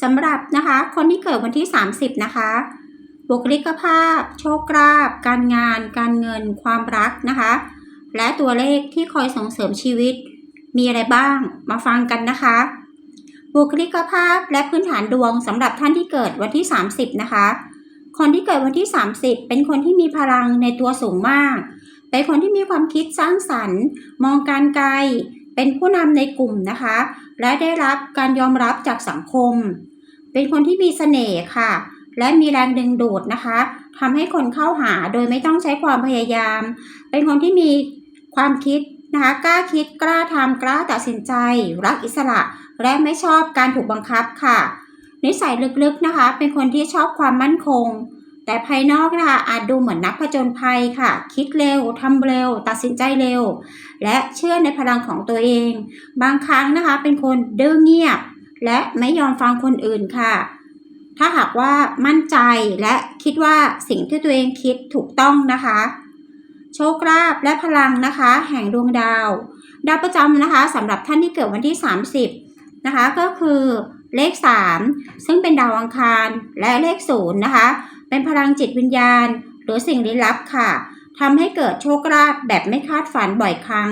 สำหรับนะคะคนที่เกิดวันที่ 30 นะคะบุคลิกภาพ โชคลาภการงาน การเงิน ความรักนะคะ และตัวเลขที่คอยส่งเสริมชีวิต มีอะไรบ้างมาฟังกันนะคะ บุคลิกภาพและพื้นฐานดวงสำหรับท่านที่เกิดวันที่ 30 นะคะ คนที่เกิดวันที่ 30 เป็นคนที่มีพลังในตัวสูงมาก เป็นคนที่มีความคิดสร้างสรรค์ มองการไกล เป็นผู้นำในกลุ่มนะคะ และได้รับการยอมรับจากสังคม เป็นคนที่มีเสน่ห์ค่ะ และมีแรงดึงดูดนะคะทำให้คนเข้าหาโดยไม่ต้องใช้ความพยายาม เป็นคนที่มีความคิดนะคะกล้าคิดกล้าทำกล้าตัดสินใจ รักอิสระ และไม่ชอบการถูกบังคับค่ะ นิสัยลึกๆนะคะ เป็นคนที่ชอบความมั่นคง แต่ภายนอกนะคะอาจดูเหมือนนักผจญภัยค่ะ คิดเร็วทำเร็ว ตัดสินใจเร็ว และเชื่อในพลังของตัวเอง บางครั้งนะคะเป็นคนดื้อเงียบ และไม่ยอมฟังคนอื่นค่ะ ถ้าหากว่ามั่นใจและคิดว่าสิ่งที่ตัวเองคิดถูกต้องนะคะ โชคลาภและพลังนะคะ แห่งดวงดาว ดาวประจำนะคะสำหรับท่านที่เกิดวันที่ 30 นะคะก็คือเลข 3 ซึ่งเป็นดาวอังคารและเลข0นะคะ เป็นพลังจิตวิญญาณ หรือสิ่งลี้ลับค่ะทำให้เกิดโชคลาภแบบไม่คาดฝันบ่อยครั้ง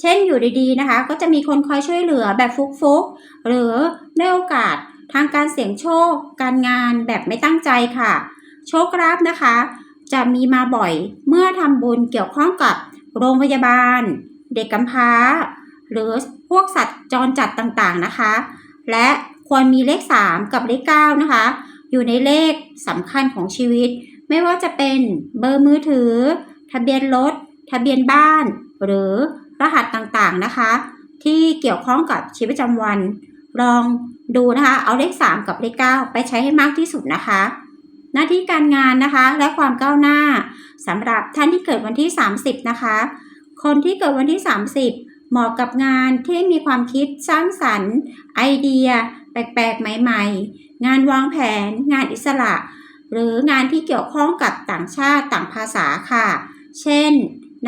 เช่นอยู่ดีๆนะคะ ก็จะมีคนคอยช่วยเหลือแบบฟุกๆ หรือได้โอกาสทางการเสี่ยงโชค การงานแบบไม่ตั้งใจค่ะ โชคลาภนะคะ จะมีมาบ่อยเมื่อทำบุญเกี่ยวข้องกับโรงพยาบาล เด็กกำพร้า หรือพวกสัตว์จรจัดต่างๆนะคะ และควรมีเลข 3 กับเลข9นะคะ อยู่ในเลขสำคัญของชีวิต ไม่ว่าจะเป็นเบอร์มือถือ ทะเบียนรถ ทะเบียนบ้าน หรือรหัสต่างๆนะคะ ที่เกี่ยวข้องกับชีวิตประจำวัน ลองดูนะคะ เอาเลข 3 กับเลข 9 ไปใช้ให้มากที่สุดนะคะ หน้าที่การงานนะคะและความก้าวหน้าสำหรับท่านที่เกิดวันที่ 30 นะคะ คนที่เกิดวันที่ 30 เหมาะกับงานที่มีความคิดสร้างสรรค์ ไอเดีย แปลกๆ ใหม่ๆ งานวางแผน งานอิสระ หรืองานที่เกี่ยวข้องกับต่างชาติต่างภาษาค่ะ เช่น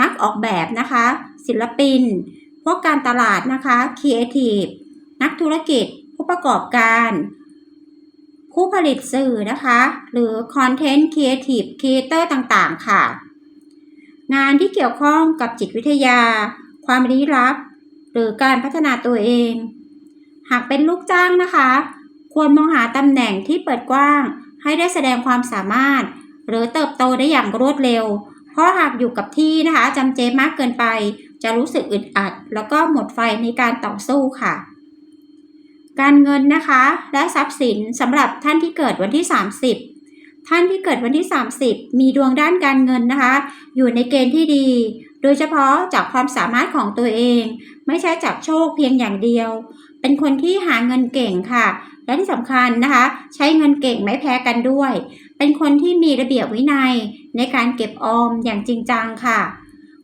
นักออกแบบนะคะ ศิลปิน พวกการตลาดนะคะครีเอทีฟนักธุรกิจ ผู้ประกอบการ ผู้ผลิตสื่อนะคะ หรือคอนเทนต์ครีเอทีฟครีเอเตอร์ต่างๆ ค่ะ งานที่เกี่ยวข้องกับจิตวิทยา ความลี้ลับ หรือการพัฒนาตัวเอง หากเป็นลูกจ้างนะคะ ควรมองหาตำแหน่งที่เปิดกว้าง ให้ได้แสดงความสามารถ หรือเติบโตได้อย่างรวดเร็ว เพราะหากอยู่กับที่นะคะจำเจมากเกินไป จะรู้สึกอึดอัด แล้วก็หมดไฟในการต่อสู้ค่ะ การเงินนะคะ และทรัพย์สินสำหรับท่านที่เกิดวันที่ 30ท่านที่เกิดวันที่ 30 มีดวงด้านการเงินนะคะ อยู่ในเกณฑ์ที่ดี ดยเฉพาะจากความสามารถของตัวเอง ไม่ใช่จากโชคเพียงอย่างเดียว เป็นคนที่หาเงินเก่งค่ะ และที่สำคัญนะคะ ใช้เงินเก่งไม่แพ้กันด้วย เป็นคนที่มีระเบียบวินัยในการเก็บออมอย่างจริงจังค่ะ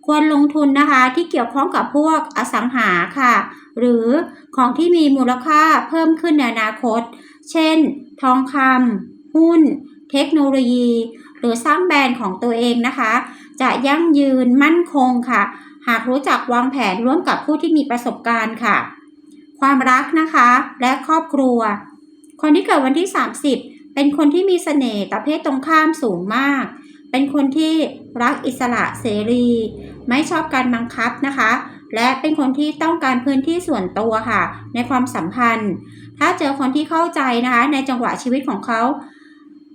ควรลงทุนนะคะที่เกี่ยวข้องกับพวกอสังหาค่ะ หรือของที่มีมูลค่าเพิ่มขึ้นในอนาคต เช่น ทองคำหุ้น เทคโนโลยี หรือสร้างแบรนด์ของตัวเองนะคะ จะยั่งยืนมั่นคงค่ะ หากรู้จักวางแผนร่วมกับผู้ที่มีประสบการณ์ค่ะ ความรักนะคะและครอบครัว คนที่เกิดวันที่ 30 เป็นคนที่มีเสน่ห์ต่อเพศตรงข้ามสูงมาก เป็นคนที่รักอิสระเสรี ไม่ชอบการบังคับนะคะและเป็นคนที่ต้องการพื้นที่ส่วนตัวค่ะ ในความสัมพันธ์ ถ้าเจอคนที่เข้าใจนะคะ ในจังหวะชีวิตของเขา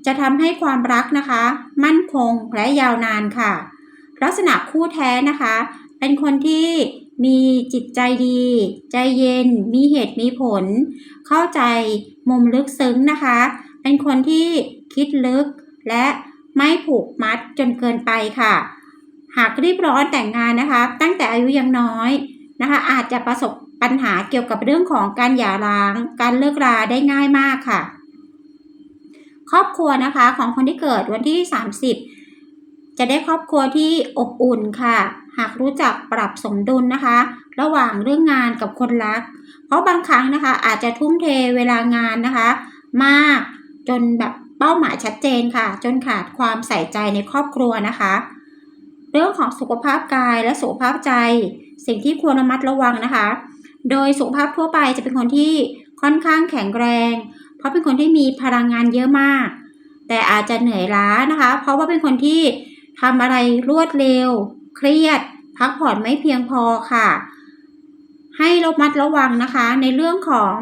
จะทำให้ความรักนะคะ มั่นคงและยาวนานค่ะ ลักษณะคู่แท้นะคะ เป็นคนที่มีจิตใจดี ใจเย็น มีเหตุมีผล เข้าใจมุมลึกซึ้งนะคะ เป็นคนที่คิดลึกและไม่ผูกมัดจนเกินไปค่ะ หากรีบร้อนแต่งงานนะคะ ตั้งแต่อายุยังน้อยนะคะ อาจจะประสบปัญหาเกี่ยวกับเรื่องของการหย่าร้าง การเลิกราได้ง่ายมากค่ะ ครอบครัวนะคะของคนที่เกิดวันที่ 30 จะได้ครอบครัวที่อบอุ่นค่ะ หากรู้จักปรับสมดุลนะคะ ระหว่างเรื่องงานกับคนรัก เพราะบางครั้งนะคะ อาจจะทุ่มเทเวลางานนะคะ มากจนแบบเป้าหมายชัดเจนค่ะ จนขาดความใส่ใจในครอบครัวนะคะ เรื่องของสุขภาพกายและสุขภาพใจ สิ่งที่ควรระมัดระวังนะคะ โดยสุขภาพทั่วไปจะเป็นคนที่ค่อนข้างแข็งแรง เขาเป็นคนที่มีพลังงานเยอะมาก แต่อาจจะเหนื่อยล้านะคะ เพราะว่าเป็นคนที่ทำอะไรรวดเร็ว เครียด พักผ่อนไม่เพียงพอค่ะ ให้ระมัดระวังนะคะ ในเรื่องของ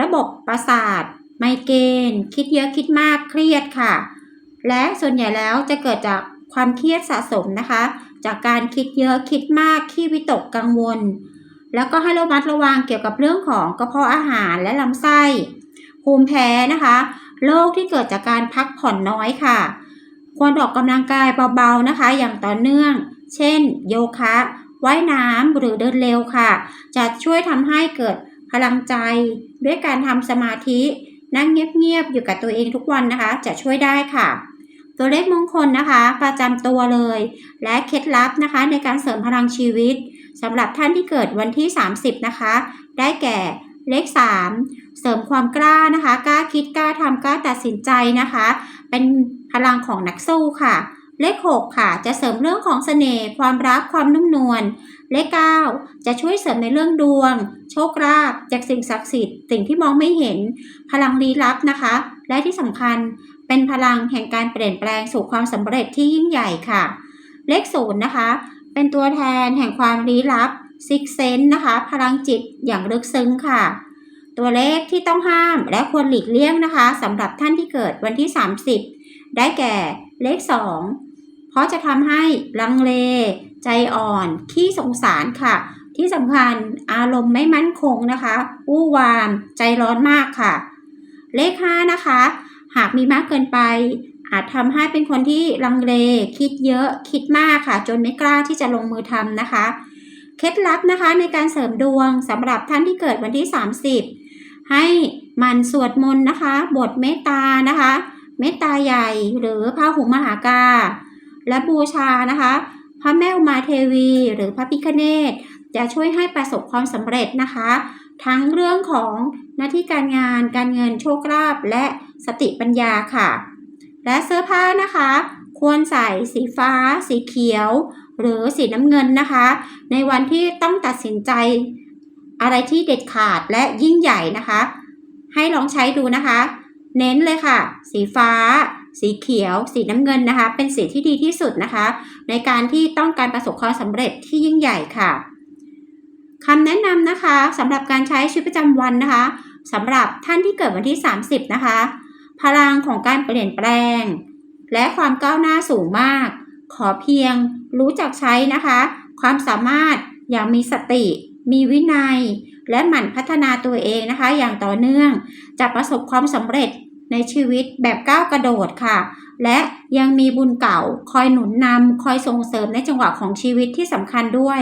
ระบบประสาท ไมเกรนคิดเยอะคิดมากเครียดค่ะ และส่วนใหญ่แล้วจะเกิดจากความเครียดสะสมนะคะ จากการคิดเยอะคิดมากขี้วิตกกังวล แล้วก็ให้ระมัดระวังเกี่ยวกับเรื่องของกระเพาะอาหารและลำไส้ ภูมิแพ้นะคะโรคที่เกิดจากการพักผ่อนน้อยค่ะ ควรออกกำลังกายเบาๆนะคะ อย่างต่อเนื่อง เช่น โยคะว่ายน้ำหรือเดินเร็วค่ะ จะช่วยทำให้เกิดพลังใจ ด้วยการทำสมาธินั่งเงียบๆอยู่กับตัวเองทุกวันนะคะ จะช่วยได้ค่ะ ตัวเลขมงคลนะคะ ประจำตัวเลย และเคล็ดลับนะคะ ในการเสริมพลังชีวิตสำหรับท่านที่เกิดวันที่ 30 นะคะ ได้แก่เลข 3 เสริมความกล้านะคะ กล้าคิดกล้าทำกล้าตัดสินใจนะคะ เป็นพลังของนักสู้ค่ะ เลข 6 ค่ะ จะเสริมเรื่องของเสน่ห์ความรักความนุ่มนวลเลข 9 จะช่วยเสริมในเรื่องดวง โชคลาภจากสิ่งศักดิ์สิทธิ์สิ่งที่มองไม่เห็น พลังลี้ลับนะคะ และที่สำคัญเป็นพลังแห่งการเปลี่ยนแปลงสู่ความสำเร็จที่ยิ่งใหญ่ค่ะ เลขศูนย์นะคะ เป็นตัวแทนแห่งความลี้ลับซิกเซนนะคะ พลังจิตอย่างลึกซึ้งค่ะ ตัวเลขที่ต้องห้ามและควรหลีกเลี่ยงนะคะสำหรับท่านที่เกิดวันที่ 30 ได้แก่เลข 2 เพราะจะทำให้ลังเล ใจอ่อน ขี้สงสารค่ะ ที่สำคัญอารมณ์ไม่มั่นคงนะคะอู้วาม ใจร้อนมากค่ะ เลข 5 นะคะ หากมีมากเกินไป อาจทำให้เป็นคนที่ลังเล คิดเยอะคิดมากค่ะ จนไม่กล้าที่จะลงมือทำนะคะ เคล็ดลับนะคะในการเสริมดวงสำหรับท่านที่เกิดวันที่ 30 ให้มันสวดมนต์นะคะ บทเมตตานะคะ เมตตาใหญ่หรือพระหุมหากา และบูชานะคะ พระแม่อุมาเทวี หรือพระพิฆเนศจะช่วยให้ประสบความสำเร็จนะคะ ทั้งเรื่องของหน้าที่การงานการเงินโชคลาภและสติปัญญาค่ะ และเสื้อผ้านะคะ ควรใส่สีฟ้า สีเขียว หรือสีน้ำเงินนะคะ ในวันที่ต้องตัดสินใจ อะไรที่เด็ดขาดและยิ่งใหญ่นะคะ ให้ลองใช้ดูนะคะ เน้นเลยค่ะ สีฟ้า สีเขียว สีน้ำเงินนะคะ เป็นสีที่ดีที่สุดนะคะ ในการที่ต้องการประสบความสำเร็จที่ยิ่งใหญ่ค่ะคำแนะนำนะคะสำหรับการใช้ชีวิตประจำวันนะคะสำหรับท่านที่เกิดวันที่ 30 นะคะ พลังของการเปลี่ยนแปลง และความก้าวหน้าสูงมาก ขอเพียงรู้จักใช้นะคะ ความสามารถอย่างมีสติ มีวินัย และหมั่นพัฒนาตัวเองนะคะ อย่างต่อเนื่อง จะประสบความสำเร็จในชีวิตแบบก้าวกระโดดค่ะ และยังมีบุญเก่าคอยหนุนนำคอยส่งเสริมในจังหวะของชีวิตที่สำคัญด้วย